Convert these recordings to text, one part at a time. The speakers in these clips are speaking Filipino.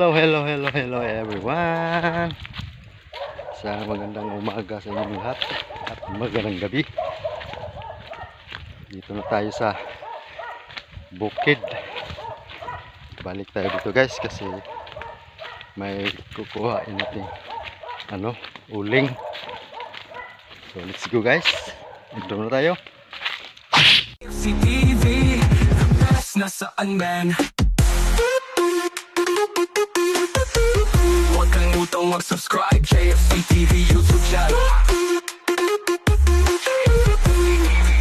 Hello, hello, hello, hello everyone. Sa magandang umaga sa inyong lahat at magandang gabi. Dito na tayo sa bukid. Balik tayo dito guys kasi may kukuhain natin ano, uling. So let's go guys. Dito na tayo. The best nasaan man mag-subscribe JFC TV YouTube channel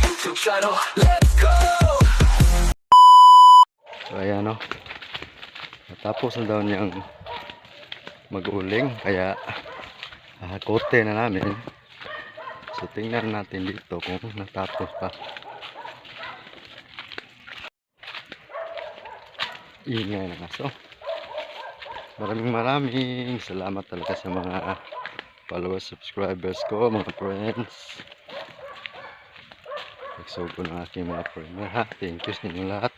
YouTube channel Let's go! So ayan o. Natapos na daw niyang mag-uling kaya ah, kote na namin. So tingnan natin dito kung natapos pa. Ingay na aso. Maraming maraming salamat talaga sa mga followers, subscribers ko, mga friends. Nagsugo ng aking mga friends ha. Thank you sa inyong lahat.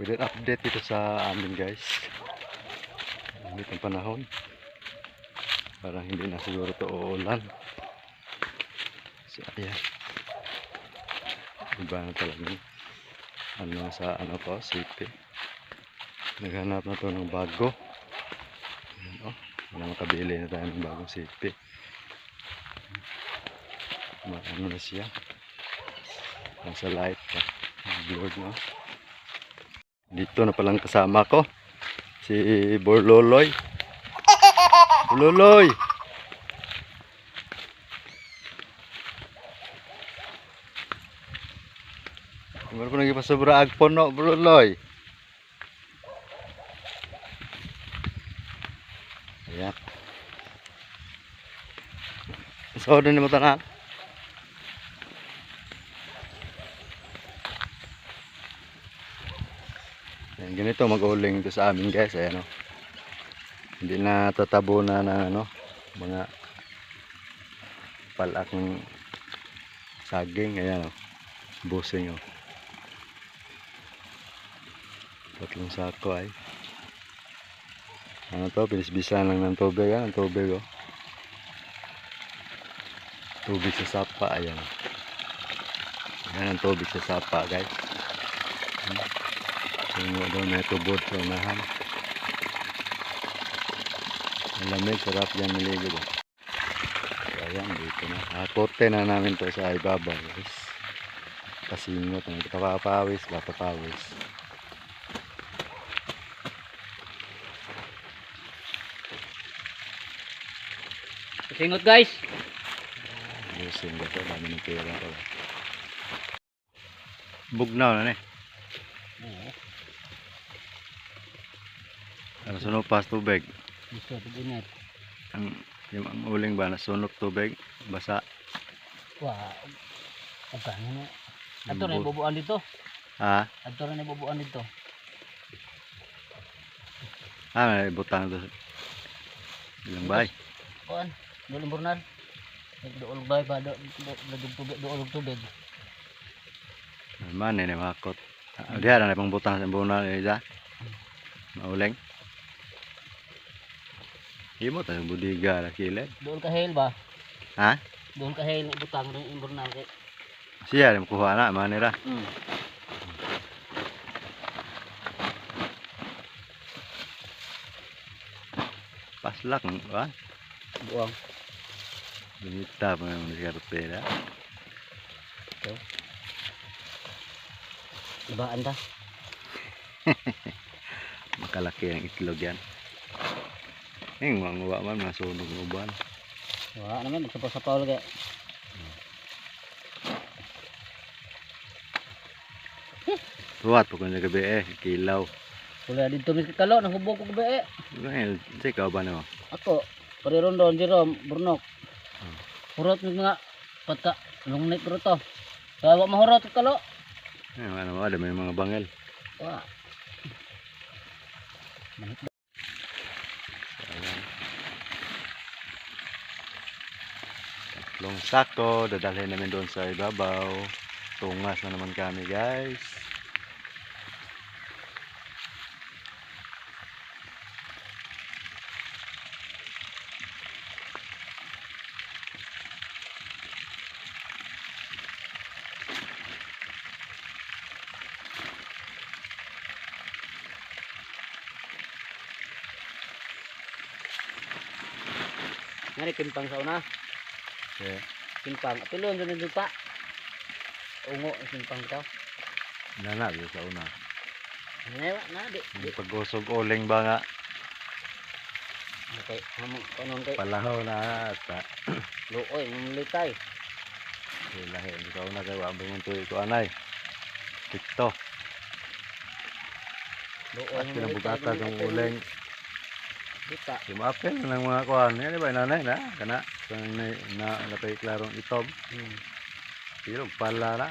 With an update dito sa amin guys. Init ang panahon. Parang hindi na siguro to uulan. So ayan. Iba na talaga. Ano sa ano to, city. Naghanap na to ng bago. Ayan, oh. Wala makabili na tayo ng bagong city. Ano na siya. Nasa light pa. Blurred na. Dito na palang kasama ko. Si Borloloy. Borloloy! Meron po naging pasobra agpon no, Borloloy. Ayan. So, doon mo tanan. Ayan, ganito mag-uling to sa amin guys. Ayan o. Hindi na tatabo na ng ano, mga palak ng saging. Ayan o. Busing o. Tatlong sako ay. Ano to? Binisbisan lang ng tubig. Ayan, ang tubig o. Tubig sa sapa. Ayan. Ayan ang tubig sa sapa guys. Tungo daw na tubod sa unahan. Malamig, sarap yan maligo ba. So, ayan, dito na. Akote na namin to sa ibabaw. Guys. Kasingot. Ang papapawis, papapawis. Singot guys. Ayusin ko to. Dami ng pera ko. Bugnaw na eh. Ano sunog pas tubig? Gusto inat. Ang yung ang uling ba nasunog tubig, basa. Wah. Apa na? Ato na bu- ibubuan dito. Ha? Ato na ibubuan dito. Ah, may butang to. Ilang bay? Kuan, dulong burnal. Dool bay ba do do tubig dool tubig. Naman ni makot. Diha na pang butang sa bunal ni da. Mauling. Imo ta budiga la kilid. Dool ka hail ba? Ha? Dool ka hail butang ng burnal kay. Siya rin kuha na manira. Hmm. Paslak ba? Buang. Bonita pa yung karpera. Ibaan ta. Makalaki ang itlog yan. Ning mga man masunog ng uban. Wa naman magsapaw-sapaw lagi. Tuwat po kung gabi eh, kilaw. Wala dito mi kalo nang hubog ko gabi. Well, say ka ba no? Ako, Jerome Burnok. Hurot mi mga pata lungnit pero to. Kaya wa mahurot ko kalo. Eh, ano ba, may mga bangel. Ayan. Tatlong sako, dadalhin namin doon sa ibabaw. Tungas na naman kami guys. Ngani kimpang sa una. Okay. Kimpang. Apilon doon yung pa. Ungo ang kimpang bitaw. Nana, yun sa una. Ano na di. di. Pag-usog uling ba nga, Okay, hamon kanon kay palahaw na at ah, luoy ng litay. lahi. Hindi ka una kayo, abang yung tuloy ko anay. Tikto. Luoy At ng pinabugatan ng uling. Dita. Sumapil ng mga kuhan. Yan, di ba, nanay na? Kana, kung na, na, napay klarong itom. Hmm. Pero pala na.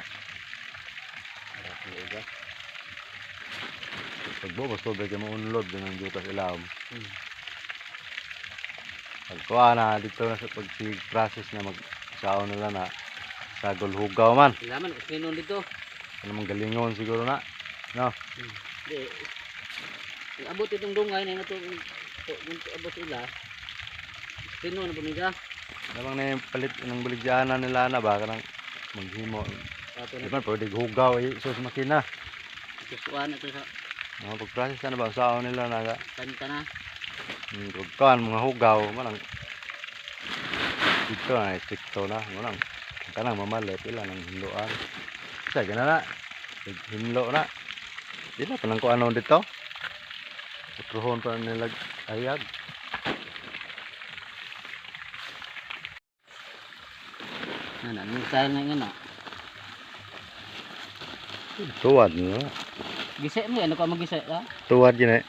Pagbubos to, bigyan mo unlod din ang jutas ilawom. Hmm. Pagkuha na, dito na sa pag-process na mag-saon nila na sagol hugaw man. Laman kinon dito. Ano mang galingon siguro na. Di. Abot itong dungay na ito. Ito abot sila. Kinon na pumiga. Namang na yung palit ng buligyana nila na ba? Kanang maghimo. Ato Di na ba, pwede hugaw eh, sus makina. susuan ito sa Mga pag-process na ba, saon nila na ga. kanta na. Hmm, mga hugaw, manang dito na, tikto na, manang kanang mamalit, ila ng hinloan. Sa gana na, hinlo na. Di na, panang kung ano dito. Putruhon pa nila ayag. Ano, style na yun ah. Tuwad no. Gise mo, ano ka magise ha? Tuwad yun eh.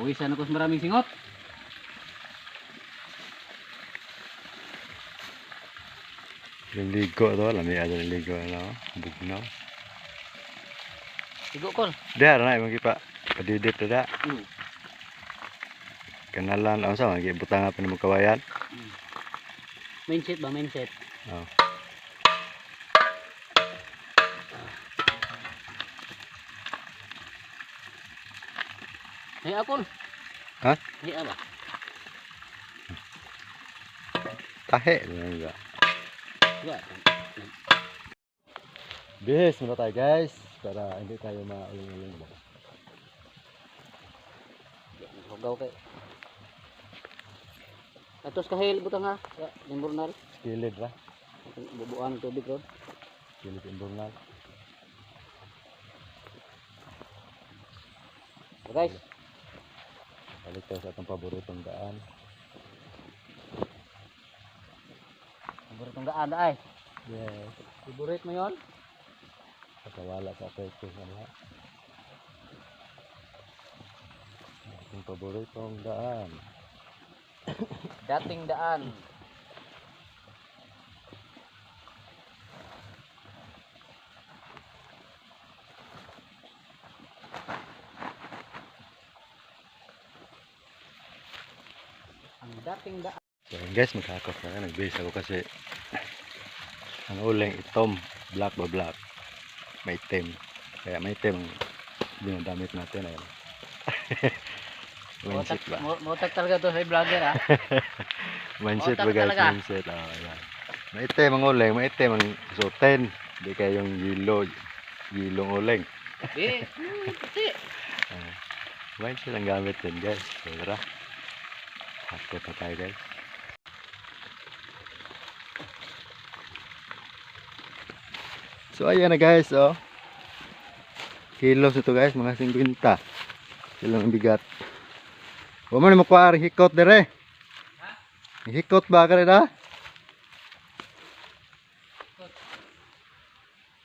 Pawisan ako sa maraming singot. Liligo to, lami aja liligo na. Bugnaw. Sigo kol. Dia na imong kipa. Padidit na. Hmm. Kenalan ang sa mga butang apa ni kawayan. Mindset ba, mindset? Oh. Hey, akol. Ha? Hey, apa? Tahe na Ya. Bis muna tayo guys para hindi tayo mauling-uling ba. Hugaw kay. Atos kahil butang ha. Ya, limburnal. Kilid ra. Bubuan ng tubig ron. Kilid imburnal. So, guys, Balik tayo sa atong paboritong daan. paboritong daan ay. Yes. Favorite mo yon? Katawala sa sa lahat. Ating paboritong daan. Dating daan. Ang dating daan. So guys, magkakot na. Nag-base ako kasi ang uling itom. Black ba black? May itim. Kaya may itim dinadamit natin. Ayun. mindset ba? Motak talaga to sa vlogger. Mindset Otak ba guys? Mindset. Oh, ayan. May itim ang uling. May itim ang suotin. Hindi kaya yung yelo. Yelong uling. Puti. Ah, mindset ang gamit din guys. So tara. Hakot na tayo guys. So ayan na guys oh. Kilos ito guys, mga 50. Kilang ang bigat. Huwag mo na makuha hikot dire. Hikot ba ka rin ha?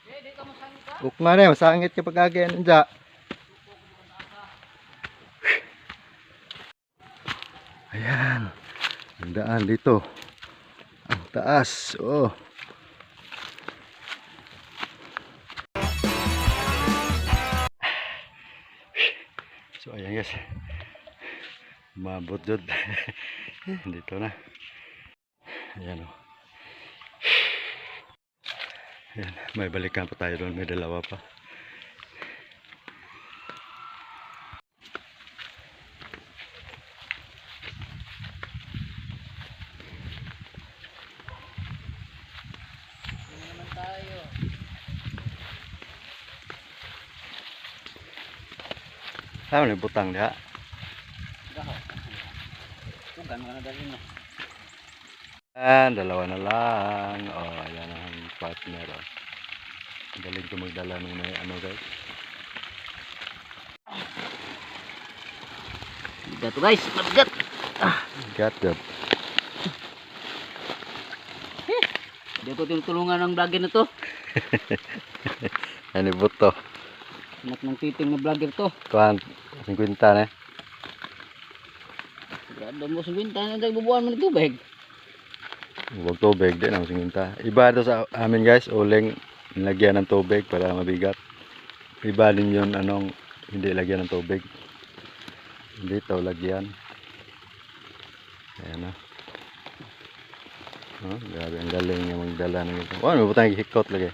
Eh, di ka masangka. Uk nga rin, masangit ka pag agayan nandiya. Ayan. Ang daan dito. Ang taas. Oh. So ayan guys. Mabot jud. dito na. Ayan oh. May balikan pa tayo doon. May dalawa pa. Saan ni butang diha? Gaho. Tugan ka na dali no. Yan, dalawa na lang. Oh, ayan ang partner. Oh. Galing ko magdala ng may ano guys. Bigat to guys, mabigat. Got that. Dito tinutulungan ng vlogger na to. Yung buto. Anak ng titing na vlogger to. Kuhan, 50 na eh. Grado mo sa binta na dahil bubuan mo ng tubig. Huwag tubig din ang 50. Iba ito sa amin guys, uling nilagyan ng tubig para mabigat. Iba din yun anong hindi lagyan ng tubig. Hindi ito lagyan. Ayan na. Oh, grabe ang galing niya magdala ng ito. Oh, may butang hikot lagi.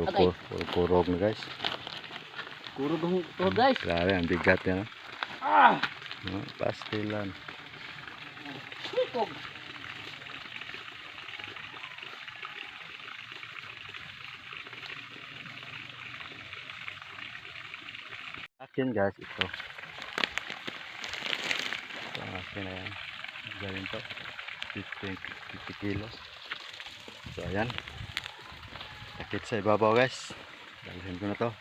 Ano guys, kay Kurkur, kurkurog na guys. kuro dong to guys. Grabe, ang bigat yan. Ah! Oh, pastilan. Sikog. Akin guys, ito. Ito ang akin na yan. Galing to. 15, 50 kilos. So ayan. Sakit sa ibabaw guys. Dalhin ko na to.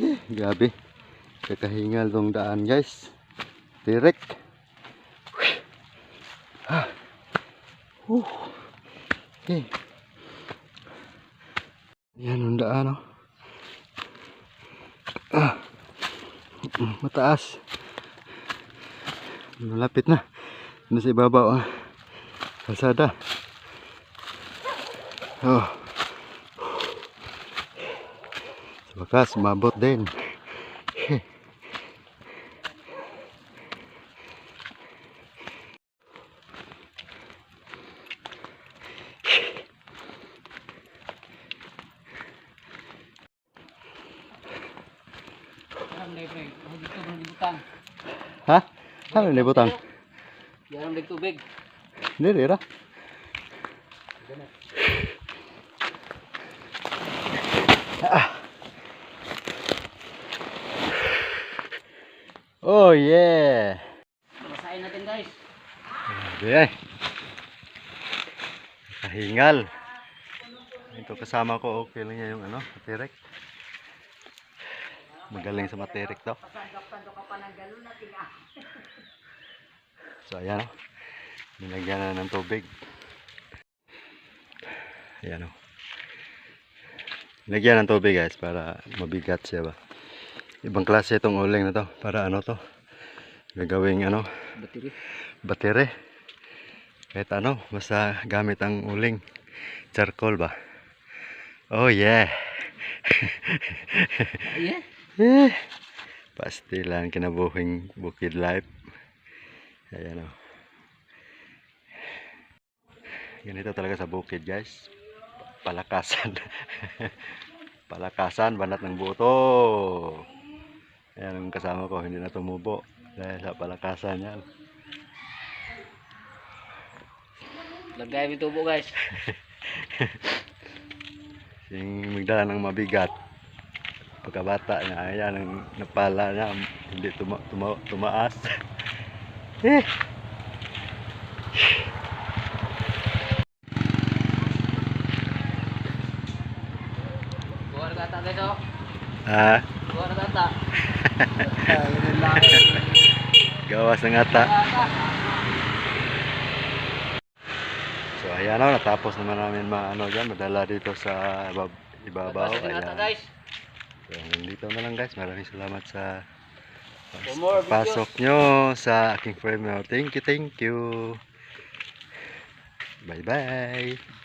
Eh, Grabe. Kakahingal tong daan guys. Direk. Ah. Uh. Okay. Yan ang daan oh. Ah. Mataas. Malapit na. Nasa ibabaw ang kalsada. Oh. Sa wakas, mabot din. Ha? Ano ni butang? Yaram dag tubig. Dili ra. Ah. Oh yeah. Basahin natin guys. Grabe ay. Kahingal. Ito kasama ko, okay lang niya yung ano, matirek. Magaling sa matirek to. So ayan o. Nilagyan na ng tubig. Ayan o. Nilagyan ng tubig guys para mabigat siya ba. Ibang klase itong uling na to. Para ano to. Gagawing ano, Battery. batere. Kahit ano, basta gamit ang uling. Charcoal ba? Oh yeah. Ay, eh. Pastilan kinabuhing bukid life. Ayan o. Ganito talaga sa bukid guys. Palakasan. Palakasan, banat ng buto. Ayan ang kasama ko, hindi na tumubo. Dahil sa palakasan yan. Lagay mi tubo guys. Yung magdala ng mabigat. Pagkabata niya, ayan ang napala niya, hindi tuma, tuma, tumaas. eh, ah. gawas ng ata. So ayan o, natapos naman namin mga ano dyan, madala dito sa ibab ibabaw. Ayan. guys. So dito na lang guys, maraming salamat sa pasok nyo sa aking frame. Thank you, thank you. Bye bye.